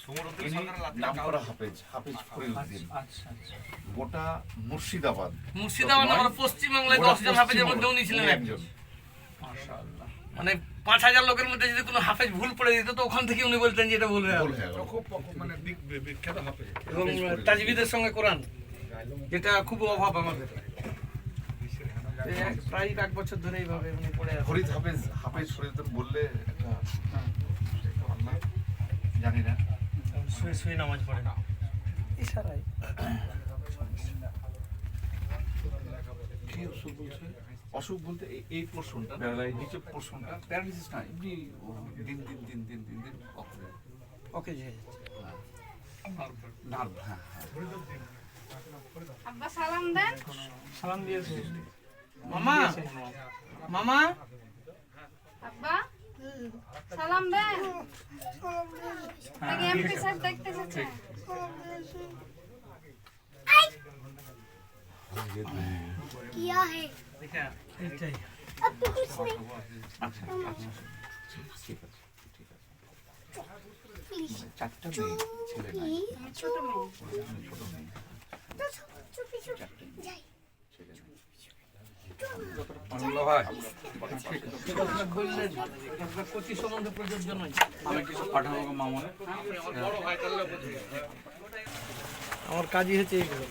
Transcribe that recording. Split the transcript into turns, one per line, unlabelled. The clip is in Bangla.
ইনি নামকরা হাফেজ হাফেজ ফরিউদ্দিন
আচ্ছা আচ্ছা
গোটা মুর্শিদাবাদ।
মুর্শিদাবাদ আমরা পশ্চিমবাংলায়
গোটা
দশ জন হাফেজের মধ্যে উনি ছিলেন একজন। মানে পাঁচ হাজার লোকের মধ্যে যদি কোনো হাফেজ ভুল পড়ে দিত তো ওখান থেকে উনি বলতেন যে এটা ভুল হয়ে।
হয়ে
মানে বিখ্যাত হাফেজ।
এবং তাজবিদের সঙ্গে কোরআন যেটা খুব অভাব আমাদের। এক- প্রায় এক বছর ধরে এইভাবে উনি পড়ে আছে
ফরিদ হাফেজ হাফেজ বললে একটা জানি না।
শুয়ে শুয়ে নামাজ পড়ে ইশারায়।
কি অসুখ বলছে? অসুখ বলতে এই- এই পোর্শনটা নিচে পোর্শনটা প্যারালিসিস না এমনি দিন দিন দিন দিন দিন দিন
ওকে যে
নার্ভ হ্যাঁ হ্যাঁ
আব্বা সালাম দেন।
সালাম দিয়েছে।
মামা মামা।
আব্বা সালাম দেন। আগে এমপি স্যার দেখতে এসেছে
किया है
দেখা এইটাই
अब तो कुछ नहीं
আচ্ছা আচ্ছা ঠিক আছে ঠিক আছে
प्लीज
চারটা মেয়ে ছেলে নাই
আমি ছোট মেয়ে
ছোট মেয়ে
আমার কাজই হচ্ছে এইগুলো।